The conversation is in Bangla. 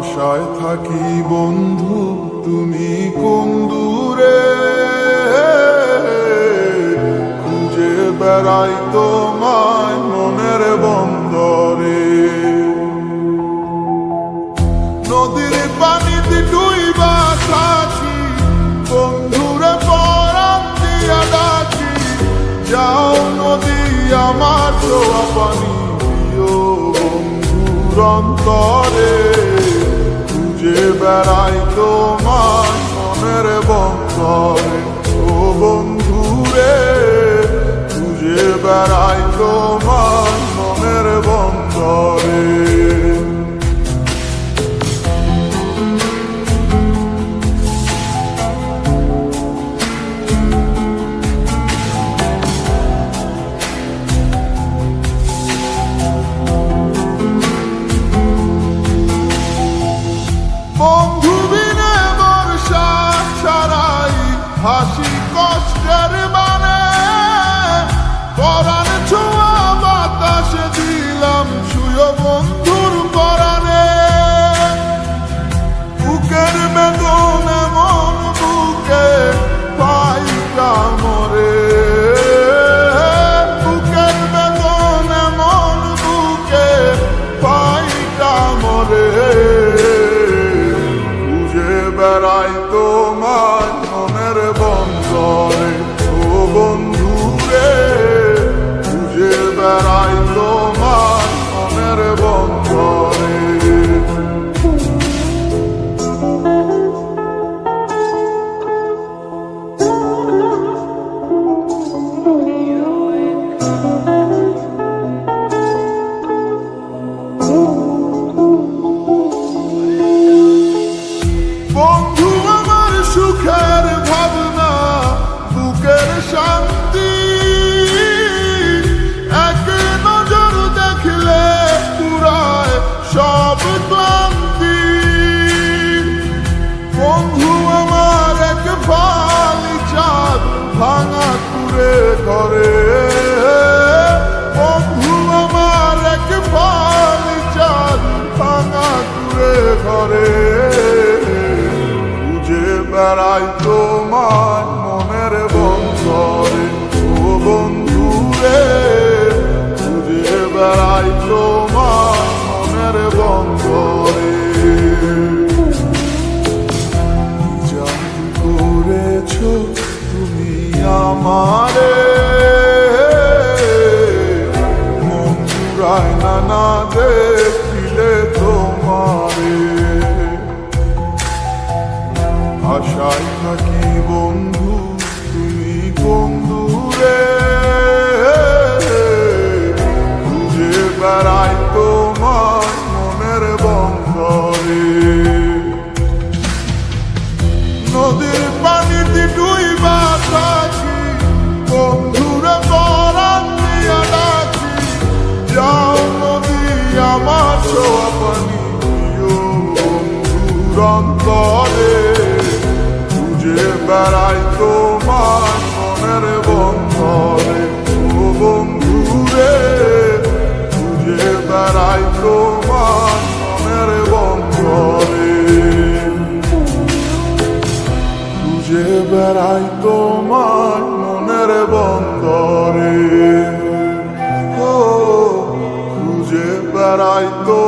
আশায় থাকি বন্ধু, তুমি কোন দূরে? খুঁজে বেড়াই তোমায় মনের বন্দরে। নদীর পানিতে ডুইবা থাকি বন্ধুরে পরাম দিয়া ডাকি। যাও নদী, আমার ছোয়া পানি দিও বন্ধুর অন্তরে। বেড়াই তোমার মনের বন্ধুরে হাসি কষ্টের মানে পরাণ ছোঁয়া বাতাসে দিলাম শুয় বন্ধুর পরাণে। বুকের বেদন এমন বুকে পাই কামরে। বুকের বেদন এমন বুকে পাই কামরে। খুঁজে বেড়াই তোমার বেড়াই তোমার বেড়াই তোমার আশায় থাকি বন্ধু, তুমি বন্ধুরে। খুঁজে বেড়াই তোমার মনের বন্ধরে। নদীর পানিতে ডুইবা থাকি বন্ধুরে পরাণ দিয়া ডাকি। যাও নদী, আমার ছোয়া পানি দিও বন্ধুর অন্তরে। খুঁজে বেড়াই তোমার মনের বন্ধরে ও বন্ধুরে খুঁজে বেড়াই তোমার মনের বন্ধরে খুঁজে বেড়াই তোমার মনের বন্দরে ও খুঁজে বেড়াই তো